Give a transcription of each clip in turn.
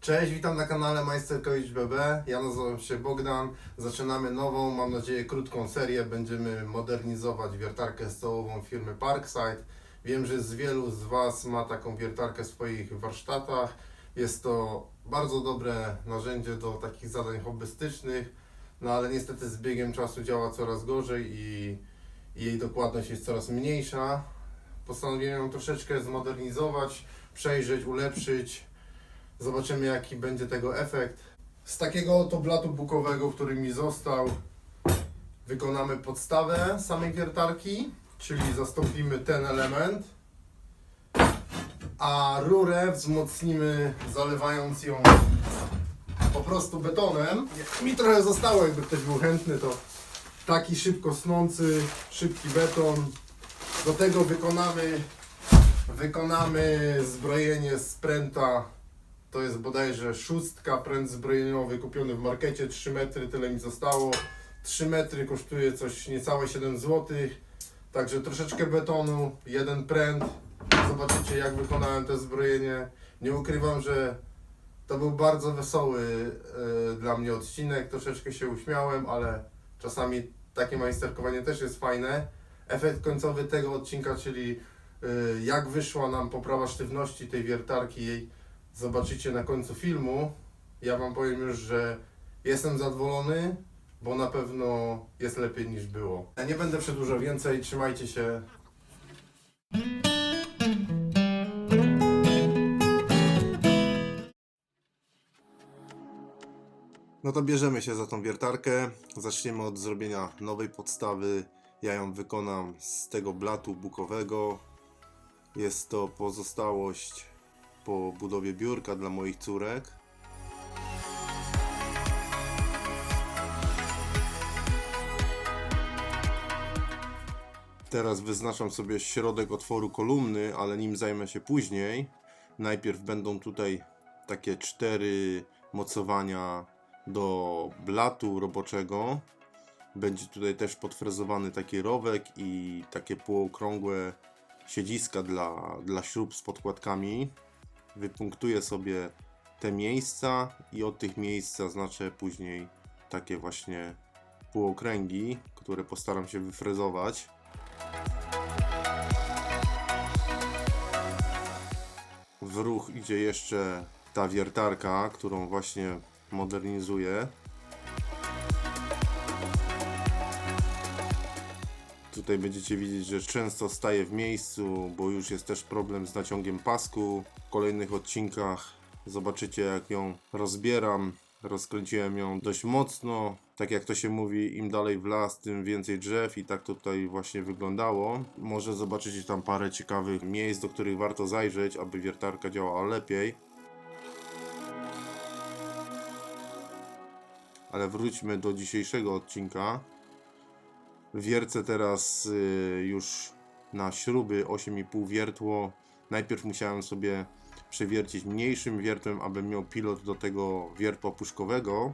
Cześć, witam na kanale Majsterkowicz BB. Ja nazywam się Bogdan. Zaczynamy nową, mam nadzieję, krótką serię. Będziemy modernizować wiertarkę stołową firmy Parkside. Wiem, że z wielu z Was ma taką wiertarkę w swoich warsztatach. Jest to bardzo dobre narzędzie do takich zadań hobbystycznych, no ale niestety z biegiem czasu działa coraz gorzej i, jej dokładność jest coraz mniejsza. Postanowiłem ją troszeczkę zmodernizować, przejrzeć, ulepszyć. Zobaczymy jaki będzie tego efekt. Z takiego oto blatu bukowego, który mi został, wykonamy podstawę samej wiertarki, czyli zastąpimy ten element, a rurę wzmocnimy zalewając ją po prostu betonem. Mi trochę zostało, jakby ktoś był chętny, to taki szybko snący, szybki beton. Do tego wykonamy, wykonamy zbrojenie z pręta to jest bodajże szóstka, pręt zbrojeniowy kupiony w markecie, 3 metry, tyle mi zostało. 3 metry kosztuje coś niecałe 7 zł. Także troszeczkę betonu, jeden pręt. Zobaczycie jak wykonałem to zbrojenie. Nie ukrywam, że to był bardzo wesoły e, dla mnie odcinek. Troszeczkę się uśmiałem, ale czasami takie majsterkowanie też jest fajne. Efekt końcowy tego odcinka, czyli e, jak wyszła nam poprawa sztywności tej wiertarki, jej zobaczycie na końcu filmu. Ja Wam powiem już, że jestem zadowolony, bo na pewno jest lepiej niż było. Ja nie będę przedłużał więcej, trzymajcie się. No to bierzemy się za tą wiertarkę. Zaczniemy od zrobienia nowej podstawy. Ja ją wykonam z tego blatu bukowego. Jest to pozostałość po budowie biurka dla moich córek. Teraz wyznaczam sobie środek otworu kolumny, ale nim zajmę się później. Najpierw będą tutaj takie cztery mocowania do blatu roboczego. Będzie tutaj też podfrezowany taki rowek i takie półokrągłe siedziska dla, dla śrub z podkładkami wypunktuję sobie te miejsca i od tych miejsc zaznaczę później takie właśnie półokręgi, które postaram się wyfrezować. W ruch idzie jeszcze ta wiertarka, którą właśnie modernizuję. Tutaj będziecie widzieć, że często staję w miejscu, bo już jest też problem z naciągiem pasku. W kolejnych odcinkach zobaczycie jak ją rozbieram. Rozkręciłem ją dość mocno. Tak jak to się mówi, im dalej w las, tym więcej drzew i tak tutaj właśnie wyglądało. Może zobaczycie tam parę ciekawych miejsc, do których warto zajrzeć, aby wiertarka działała lepiej. Ale wróćmy do dzisiejszego odcinka. Wiercę teraz y, już na śruby 8,5 wiertło. Najpierw musiałem sobie przewiercić mniejszym wiertłem, aby miał pilot do tego wiertła puszkowego.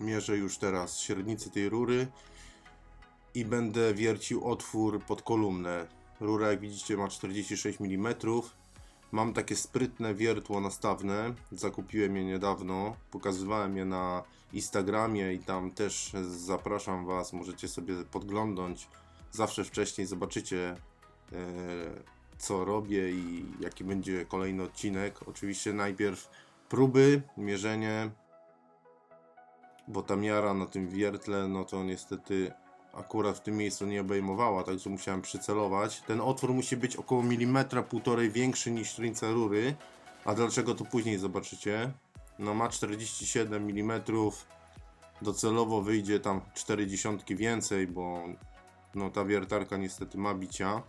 Mierzę już teraz średnicę tej rury i będę wiercił otwór pod kolumnę. Rura jak widzicie ma 46 mm. Mam takie sprytne wiertło nastawne, zakupiłem je niedawno, pokazywałem je na Instagramie i tam też zapraszam Was, możecie sobie podglądnąć. Zawsze wcześniej zobaczycie e, co robię i jaki będzie kolejny odcinek. Oczywiście najpierw próby, mierzenie, bo ta miara na tym wiertle, no to niestety akurat w tym miejscu nie obejmowała, także musiałem przycelować. Ten otwór musi być około milimetra, półtorej większy niż średnica rury. A dlaczego to później zobaczycie? No ma 47 mm, docelowo wyjdzie tam 4 dziesiątki więcej, bo no ta wiertarka niestety ma bicia.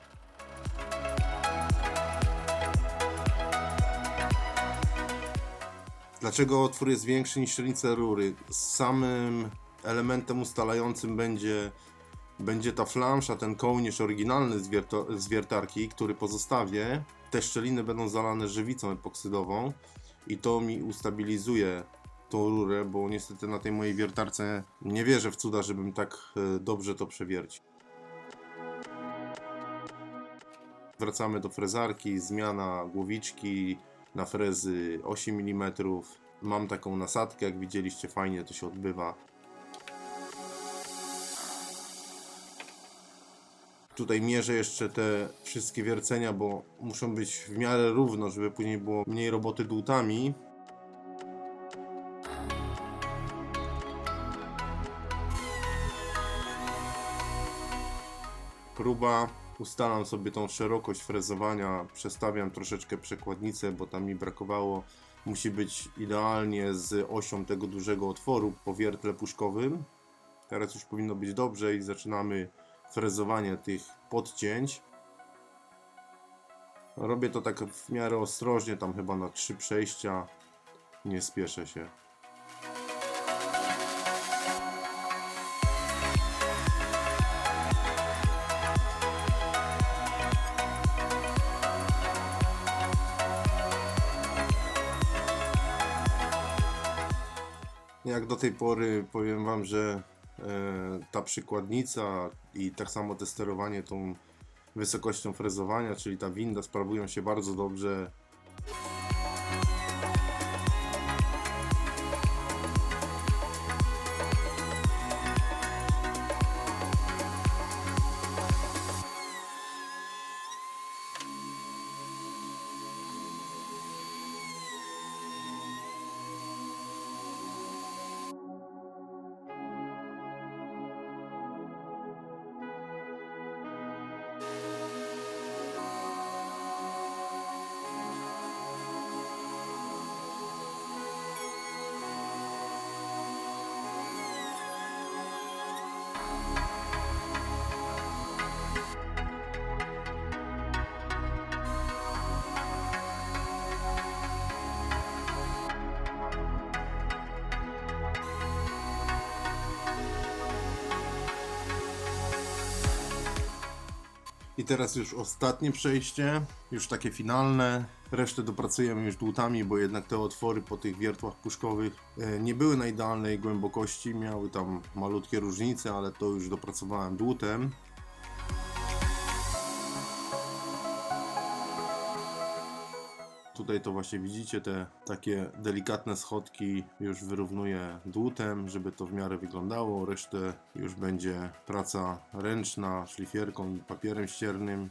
Dlaczego otwór jest większy niż średnica rury? Samym elementem ustalającym będzie, będzie ta flansza, ten kołnierz oryginalny z wiertarki, który pozostawię. Te szczeliny będą zalane żywicą epoksydową i to mi ustabilizuje tą rurę, bo niestety na tej mojej wiertarce nie wierzę w cuda, żebym tak e, dobrze to przewiercił. Wracamy do frezarki, zmiana głowiczki, na frezy 8 mm. Mam taką nasadkę, jak widzieliście, fajnie to się odbywa. Tutaj mierzę jeszcze te wszystkie wiercenia, bo muszą być w miarę równo, żeby później było mniej roboty dłutami. Próba. Ustalam sobie tą szerokość frezowania, przestawiam troszeczkę przekładnicę, bo tam mi brakowało. Musi być idealnie z osią tego dużego otworu po wiertle puszkowym. Teraz już powinno być dobrze i zaczynamy frezowanie tych podcięć. Robię to tak w miarę ostrożnie, tam chyba na trzy przejścia. Nie spieszę się. Jak do tej pory powiem Wam, że ta przykładnica i tak samo te sterowanie tą wysokością frezowania, czyli ta winda sprawują się bardzo dobrze. Teraz już ostatnie przejście, już takie finalne. Resztę dopracujemy już dłutami, bo jednak te otwory po tych wiertłach puszkowych e, nie były na idealnej głębokości, miały tam malutkie różnice, ale to już dopracowałem dłutem. Tutaj to właśnie widzicie, te takie delikatne schodki już wyrównuję dłutem, żeby to w miarę wyglądało. Resztę już będzie praca ręczna, szlifierką papierem ściernym.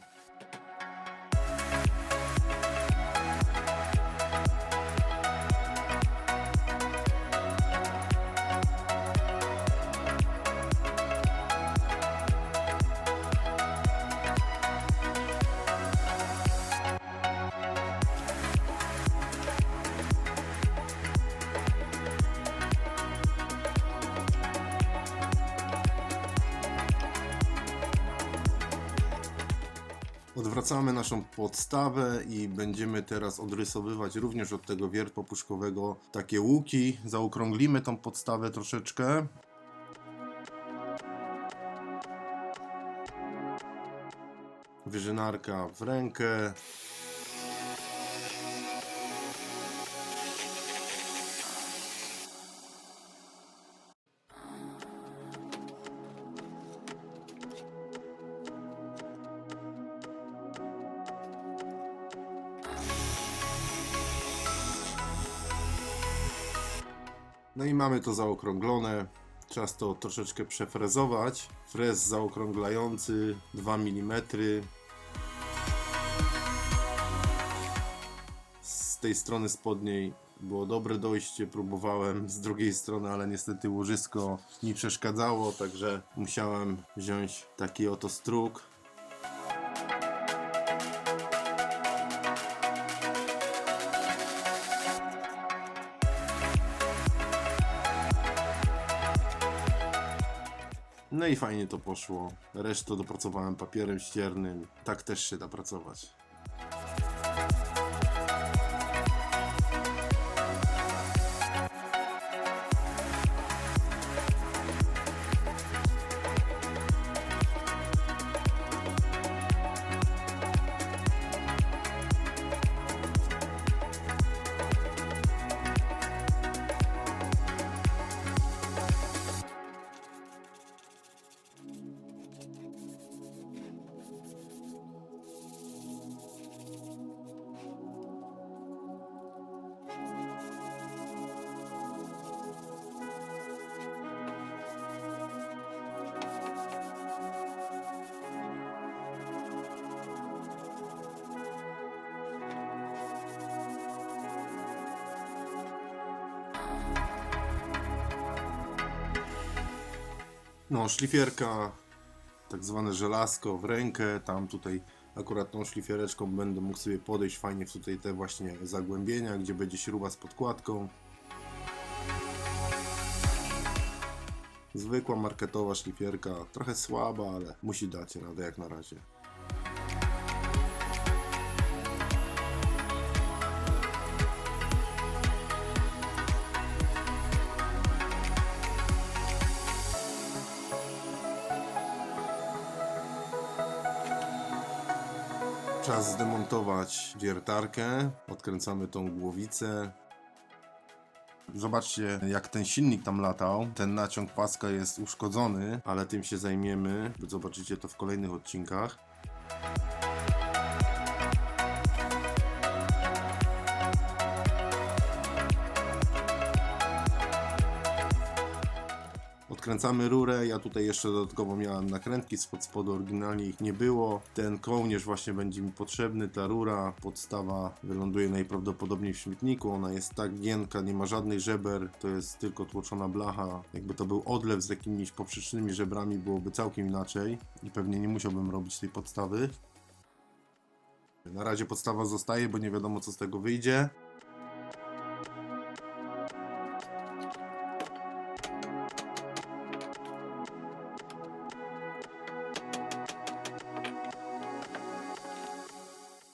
Odwracamy naszą podstawę i będziemy teraz odrysowywać również od tego wiertła puszkowego takie łuki. Zaokrąglimy tą podstawę troszeczkę. Wyżynarka w rękę. No i mamy to zaokrąglone. Czas to troszeczkę przefrezować. Frez zaokrąglający 2 mm. Z tej strony spodniej było dobre dojście, próbowałem z drugiej strony, ale niestety łożysko mi przeszkadzało, także musiałem wziąć taki oto struk. No i fajnie to poszło. Resztę dopracowałem papierem ściernym. Tak też się da pracować. No, szlifierka, tak zwane żelazko w rękę, tam tutaj akurat tą szlifiereczką będę mógł sobie podejść fajnie w tutaj te właśnie zagłębienia, gdzie będzie śruba z podkładką. Zwykła marketowa szlifierka, trochę słaba, ale musi dać radę jak na razie. Czas zdemontować wiertarkę. Odkręcamy tą głowicę. Zobaczcie, jak ten silnik tam latał. Ten naciąg paska jest uszkodzony, ale tym się zajmiemy. Zobaczycie to w kolejnych odcinkach. Odkręcamy rurę, ja tutaj jeszcze dodatkowo miałem nakrętki spod spodu, oryginalnie ich nie było. Ten kołnierz właśnie będzie mi potrzebny, ta rura, podstawa wyląduje najprawdopodobniej w śmietniku, ona jest tak gienka, nie ma żadnych żeber, to jest tylko tłoczona blacha. Jakby to był odlew z jakimiś poprzecznymi żebrami, byłoby całkiem inaczej i pewnie nie musiałbym robić tej podstawy. Na razie podstawa zostaje, bo nie wiadomo co z tego wyjdzie.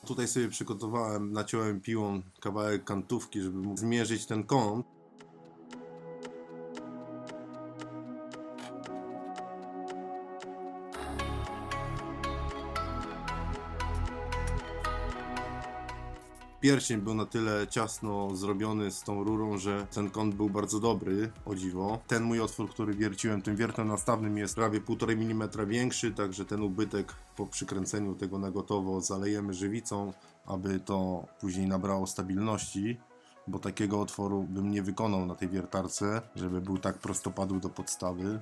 Tutaj sobie przygotowałem, naciąłem piłą kawałek kantówki, żeby zmierzyć ten kąt. Pierścień był na tyle ciasno zrobiony z tą rurą, że ten kąt był bardzo dobry, o dziwo. Ten mój otwór, który wierciłem tym wiertem nastawnym jest prawie 1,5 mm większy, także ten ubytek po przykręceniu tego na gotowo zalejemy żywicą, aby to później nabrało stabilności, bo takiego otworu bym nie wykonał na tej wiertarce, żeby był tak prostopadły do podstawy.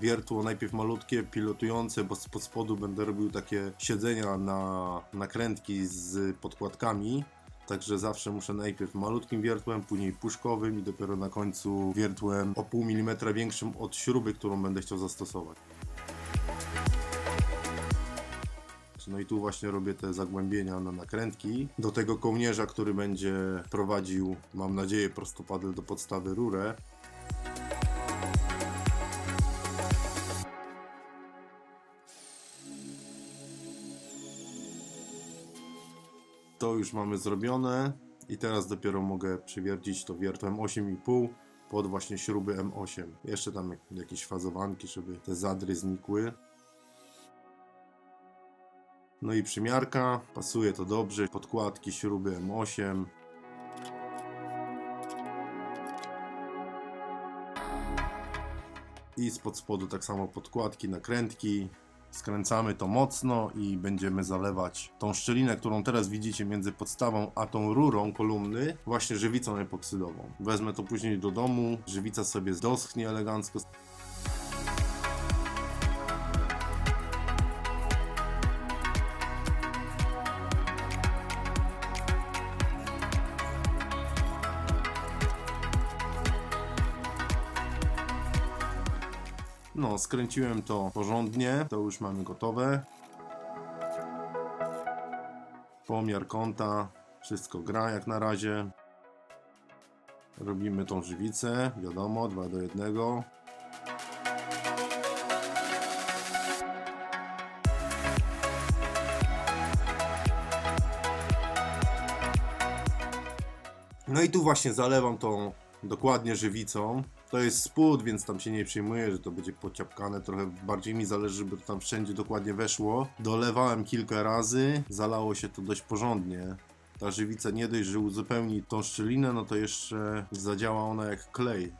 Wiertło najpierw malutkie, pilotujące, bo spod spodu będę robił takie siedzenia na nakrętki z podkładkami. Także zawsze muszę najpierw malutkim wiertłem, później puszkowym i dopiero na końcu wiertłem o pół milimetra większym od śruby, którą będę chciał zastosować. No i tu właśnie robię te zagłębienia na nakrętki. Do tego kołnierza, który będzie prowadził, mam nadzieję, prostopadle do podstawy rurę. Już mamy zrobione i teraz dopiero mogę przywiercić to wiertłem 8,5 pod właśnie śruby M8. Jeszcze tam jakieś fazowanki, żeby te zadry znikły. No i przymiarka, pasuje to dobrze, podkładki śruby M8. I spod spodu tak samo podkładki, nakrętki. Skręcamy to mocno i będziemy zalewać tą szczelinę, którą teraz widzicie między podstawą a tą rurą kolumny, właśnie żywicą epoksydową. Wezmę to później do domu, żywica sobie doschnie elegancko. Skręciłem to porządnie, to już mamy gotowe. Pomiar kąta, wszystko gra jak na razie. Robimy tą żywicę, wiadomo, 2 do 1. No i tu właśnie zalewam tą dokładnie żywicą. To jest spód, więc tam się nie przejmuję, że to będzie pociapkane. Trochę bardziej mi zależy, żeby to tam wszędzie dokładnie weszło. Dolewałem kilka razy, zalało się to dość porządnie. Ta żywica nie dość, że uzupełni tą szczelinę, no to jeszcze zadziała ona jak klej.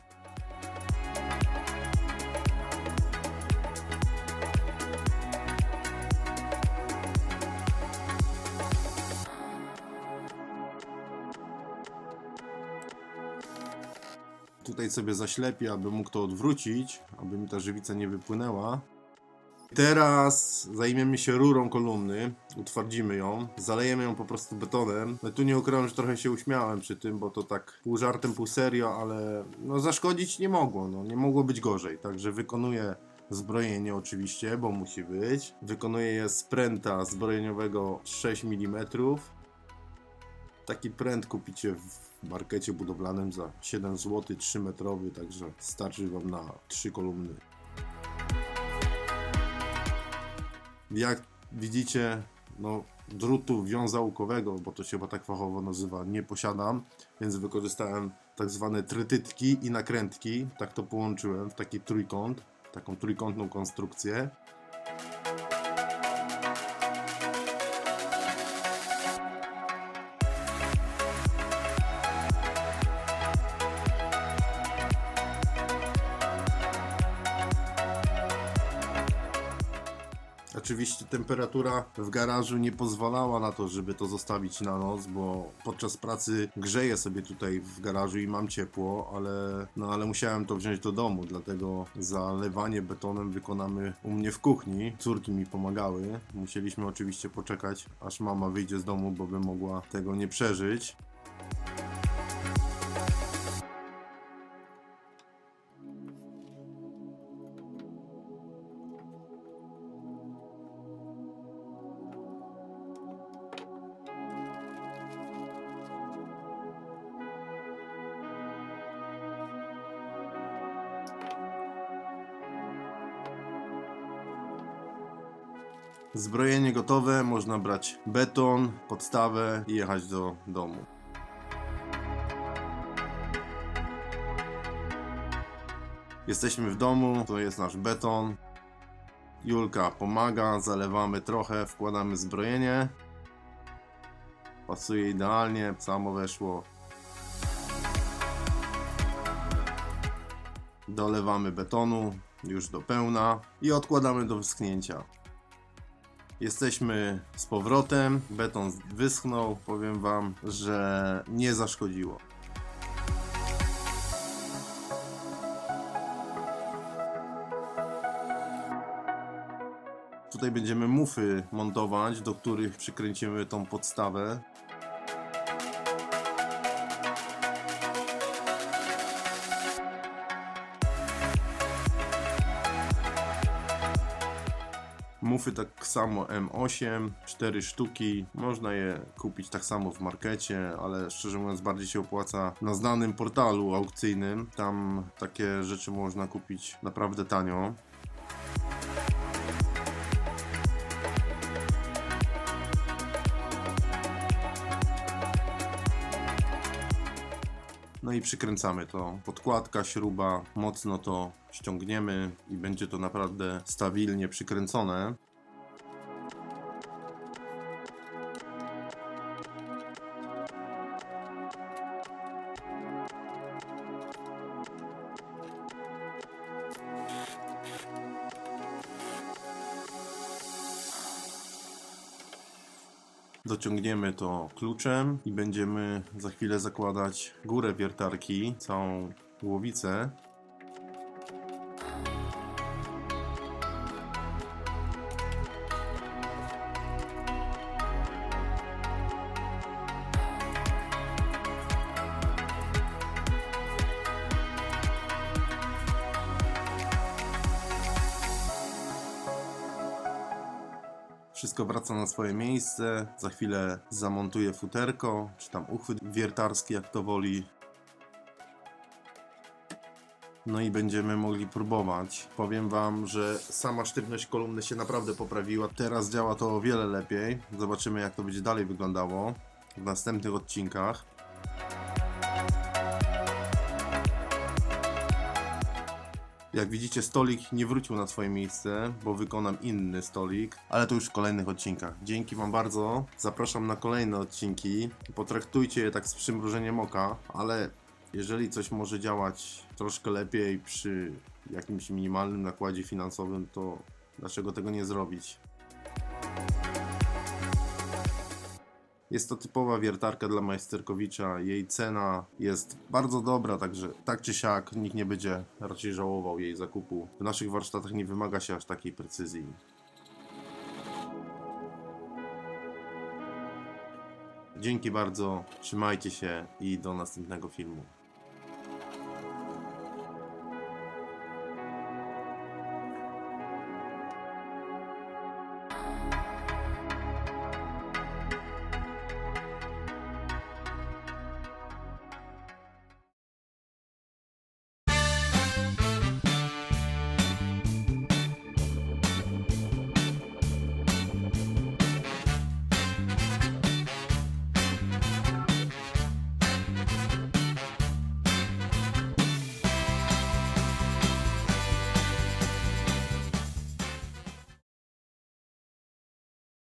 Tutaj sobie zaślepię, aby mógł to odwrócić, aby mi ta żywica nie wypłynęła. Teraz zajmiemy się rurą kolumny, utwardzimy ją, zalejemy ją po prostu betonem. No tu nie ukrywam, że trochę się uśmiałem przy tym, bo to tak pół żartem, pół serio, ale no zaszkodzić nie mogło, no nie mogło być gorzej. Także wykonuję zbrojenie oczywiście, bo musi być. Wykonuję je z pręta zbrojeniowego 6 mm. Taki pręt kupicie w markecie budowlanym za 7 zł, 3 metrowy, także starczy Wam na 3 kolumny. Jak widzicie, no drutu wiązałkowego, bo to się chyba tak fachowo nazywa, nie posiadam, więc wykorzystałem tak zwane trytytki i nakrętki, tak to połączyłem w taki trójkąt, taką trójkątną konstrukcję. Oczywiście temperatura w garażu nie pozwalała na to, żeby to zostawić na noc, bo podczas pracy grzeję sobie tutaj w garażu i mam ciepło, ale, no, ale musiałem to wziąć do domu, dlatego zalewanie betonem wykonamy u mnie w kuchni. Córki mi pomagały. Musieliśmy oczywiście poczekać, aż mama wyjdzie z domu, bo by mogła tego nie przeżyć. Zbrojenie gotowe, można brać beton, podstawę i jechać do domu. Jesteśmy w domu, to jest nasz beton. Julka pomaga, zalewamy trochę, wkładamy zbrojenie. Pasuje idealnie, samo weszło. Dolewamy betonu już do pełna i odkładamy do wyschnięcia. Jesteśmy z powrotem, beton wyschnął, powiem Wam, że nie zaszkodziło. Tutaj będziemy mufy montować, do których przykręcimy tą podstawę. Mufy tak samo M8, 4 sztuki. Można je kupić tak samo w markecie, ale szczerze mówiąc bardziej się opłaca na znanym portalu aukcyjnym. Tam takie rzeczy można kupić naprawdę tanio. I przykręcamy to. Podkładka, śruba, mocno to ściągniemy i będzie to naprawdę stabilnie przykręcone. Dociągniemy to kluczem i będziemy za chwilę zakładać górę wiertarki, całą głowicę. Wszystko wraca na swoje miejsce. Za chwilę zamontuję futerko, czy tam uchwyt wiertarski, jak to woli. No i będziemy mogli próbować. Powiem Wam, że sama sztywność kolumny się naprawdę poprawiła. Teraz działa to o wiele lepiej. Zobaczymy, jak to będzie dalej wyglądało w następnych odcinkach. Jak widzicie, stolik nie wrócił na swoje miejsce, bo wykonam inny stolik, ale to już w kolejnych odcinkach. Dzięki Wam bardzo. Zapraszam na kolejne odcinki. Potraktujcie je tak z przymrużeniem oka, ale jeżeli coś może działać troszkę lepiej przy jakimś minimalnym nakładzie finansowym, to dlaczego tego nie zrobić? Jest to typowa wiertarka dla Majsterkowicza. Jej cena jest bardzo dobra, także tak czy siak nikt nie będzie raczej żałował jej zakupu. W naszych warsztatach nie wymaga się aż takiej precyzji. Dzięki bardzo, trzymajcie się i do następnego filmu.